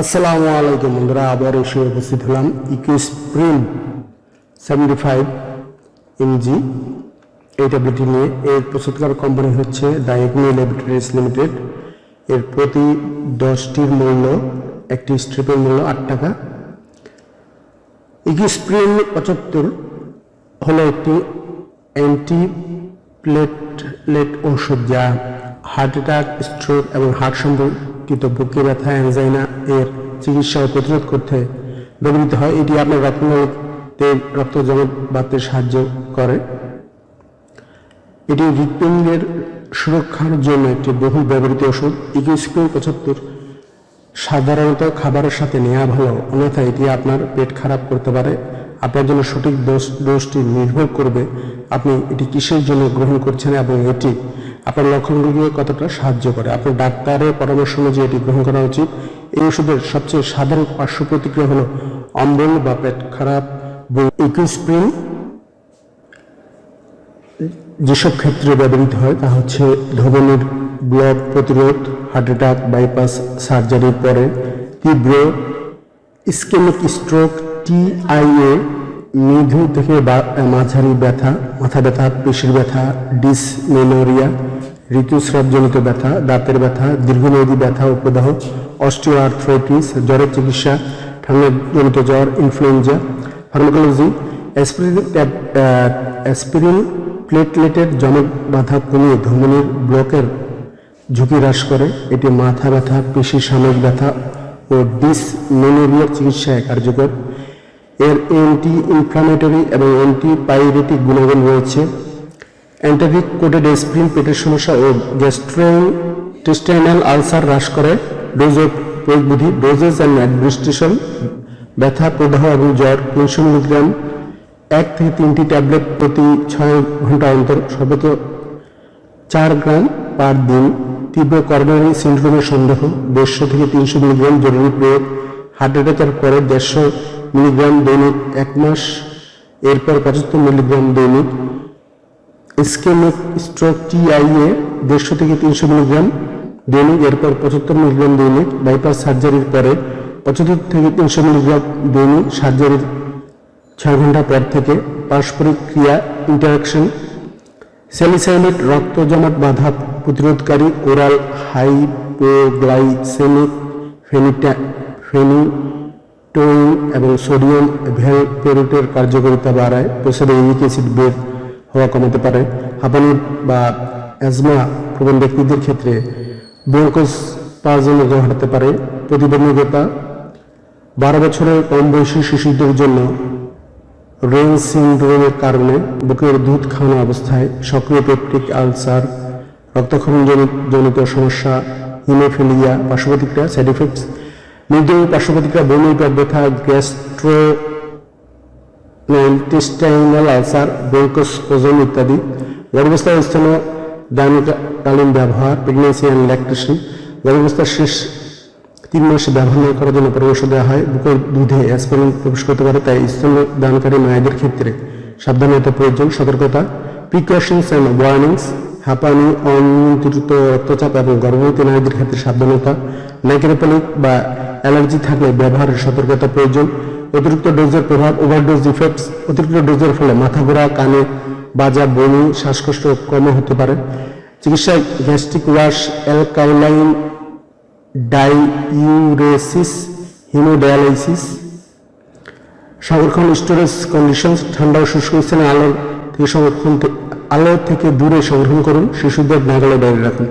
আসসালামু আলাইকুম বন্ধুরা, আবার এসে উপস্থিত হলাম ইকুইস্প্রিন সেভেন্টি ফাইভ এমজি এই ট্যাবলেটটি নিয়ে। এর প্রস্তুতকার কোম্পানি হচ্ছে দ্য এগনি ল্যাবরেটরিজ লিমিটেড। এর প্রতি দশটির মূল্য, একটি স্ট্রিপের মূল্য আট টাকা। ইকুইস্প্রিন পঁচাত্তর হলো একটি অ্যান্টি প্লেটলেট ওষুধ যা হার্ট অ্যাটাক স্ট্রোক এবং হার্ট সম্পর্কিত বুকে ব্যথা অ্যাংজাইনা এর চিকিৎসা ও প্রতিরোধ করতে ব্যবহৃত হয়। এটি আপনার রক্তনালীতে রক্ত জমাট বাড়তে সাহায্য করে। এটি হৃৎপিণ্ডের সুরক্ষার জন্য একটি বহুল ব্যবহৃত ওষুধ। ইকুইস্কুই পঁচাত্তর সাধারণত খাবারের সাথে নেওয়া ভালো, অন্যথায় এটি আপনার পেট খারাপ করতে পারে। আপনার জন্য সঠিক ডোজ ডোজটি নির্ভর করবে। আপনি এটি কিসের জন্য গ্রহণ করছেন এবং এটি আপনার লক্ষণগুলিকে কতটা সাহায্য করে? আপনার ডাক্তারের পরামর্শ অনুযায়ী এটি গ্রহণ করা উচিত। এই ওষুধের সবচেয়ে সাধারণ পার্শ্ব প্রতিক্রিয়া হলো অম্বল বা পেট খারাপ ইকুইস্প্রিন যেসব ক্ষেত্রে ব্যবহৃত হয় তা হচ্ছে ধমনীর ব্লক প্রতিরোধ, হার্ট অ্যাটাক, বাইপাস সার্জারির পরে তীব্র ইস্কেমিক স্ট্রোক টিআইএ মৃদু থেকে মাঝারি ব্যথা, মাথা ব্যথা, পেশির ব্যথা ডিসমেনোরিয়া ঋতুস্রাবজনিত ব্যথা, দাঁতের ব্যথা, দীর্ঘমেয়াদী ব্যথা ও প্রদাহ অস্টিও জ্বরের চিকিৎসা ঠান্ডাজনিত জ্বর, ইনফ্লুয়েঞ্জা, ফার্মাকোলজি, অ্যাসপিরিন প্লেটলেটের জমক বাধা কমিয়ে ধমনির ব্লকের ঝুঁকি হ্রাস করে। এটি মাথা ব্যথা, পেশি সাময়িক ব্যথা ও ডিসমেনোরিয়ার চিকিৎসায় কার্যকর। এর অ্যান্টি ইনফ্লামেটরি এবং অ্যান্টি পাইরেটিক গুণাগুণ রয়েছে। অ্যান্টারিক কোটেড এসপ্রিন পেটের সমস্যা ও গ্যাস্ট্রোইন্টেস্টাইনাল আলসার হ্রাস করে ডোজ ও প্রয়োগ ডোজেস অ্যান্ড অ্যাডমিনিস্ট্রেশন ব্যথা প্রদাহ এবং জ্বর, তিনশো মিলিগ্রাম, এক থেকে তিনটি ট্যাবলেট প্রতি ছয় ঘণ্টা অন্তর, সর্বোচ্চ চার গ্রাম পার দিন, তীব্র করোনারি সিন্ড্রোমের সন্দেহ, দেড়শো থেকে তিনশো মিলিগ্রাম জরুরি প্রয়োগ হার্ট অ্যাটাকের পরে দেড়শো মিলিগ্রাম দৈনিক, এক মাস, এরপর পঁচাত্তর মিলিগ্রাম দৈনিক ইস্কেমিক স্ট্রোক টিআইএ দেড়শো থেকে তিনশো মিলিগ্রাম দৈনিক, এরপর পঁচাত্তর মিলিগ্রাম দৈনিক বাইপাস সার্জারির পরে পঁচাত্তর থেকে তিনশো মিলিগ্রাম দৈনিক সার্জারির ছয় ঘণ্টা পর থেকে পারস্পরিক ক্রিয়া ইন্টারাকশন স্যালিসাইলেট রক্ত জমাট বাধা প্রতিরোধকারী ওরাল হাইপোগ্লাইসেমিক ফেনিটা ফেনিটোইন এবং সোডিয়াম ভ্যালপেরোটের কার্যকারিতা বাড়ায়। প্রসারে ইউরিক অ্যাসিড বের হওয়া কমাতে পারে। হাঁপানি বা অ্যাজমা প্রবণ ব্যক্তিদের ক্ষেত্রে ব্রঙ্কোস পাওয়ার ঘটাতে পারে। প্রতিবন্ধকতা, বারো বছরের কম বয়সী শিশুদের জন্য রেন সিন্ড্রোমের কারণে বুকের দুধ খাওয়ানো অবস্থায় সক্রিয় পেপটিক আলসার রক্তক্ষরণ জনিত সমস্যা, হিমোফিলিয়া, পার্শ্বপ্রতিক্রিয়া, সাইড এফেক্টস মৃদু পার্শ্বপ্রতিক্রিয়া, বমি, পেট ব্যথা, গ্যাস্ট্রো ইন্টেস্টাইনাল আলসার ব্রঙ্কোস্পোজম ইত্যাদি। গর্ভাবস্থায় স্থান দানকালীন ব্যবহার প্রেগনেন্সি অ্যান্ড ল্যাকটেশন গর্ভাবস্থার শেষ তিন মাসে ব্যবহার না করার জন্য পরামর্শ দেওয়া হয়। বুকের দুধে অ্যাসপিরিন প্রবেশ করতে পারে, তাই স্তন দানকারী মায়েদের ক্ষেত্রে সাবধানতা প্রয়োজন। সতর্কতা প্রিকশনস অ্যান্ড ওয়ার্নিংস হাঁপানি, অনিয়ন্ত্রিত রক্তচাপ এবং গর্ভবতী নারীদের ক্ষেত্রে সাবধানতা। নাইক্রোপলিক বা অ্যালার্জি থাকলে ব্যবহারের সতর্কতা প্রয়োজন। অতিরিক্ত ডোজের প্রভাব ওভারডোজ ইফেক্টস অতিরিক্ত ডোজের ফলে মাথা ঘোরা, কানে বাজা, বমি, শ্বাসকষ্ট কম হতে পারে। চিকিৎসায় gastric wash, alkaline diuresis, haemodialysis. সংরক্ষণ স্টোরেজ কন্ডিশনস, ঠান্ডা ও শুষ্ক স্থানে আলোর থেকে সংরক্ষণ আলো থেকে দূরে সংরক্ষণ করুন। শিশুদের নাগালে বাইরে রাখুন।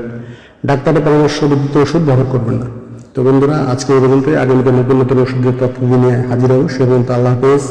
ডাক্তারের পরামর্শ ব্যতীত ওষুধ ব্যবহার করবেন না। তো বন্ধুরা, আজকে এই পর্যন্তই। আগামীকাল নতুন নতুন ওষুধের তথ্য নিয়ে হাজির হব। সে পর্যন্ত আল্লাহ হাফেজ।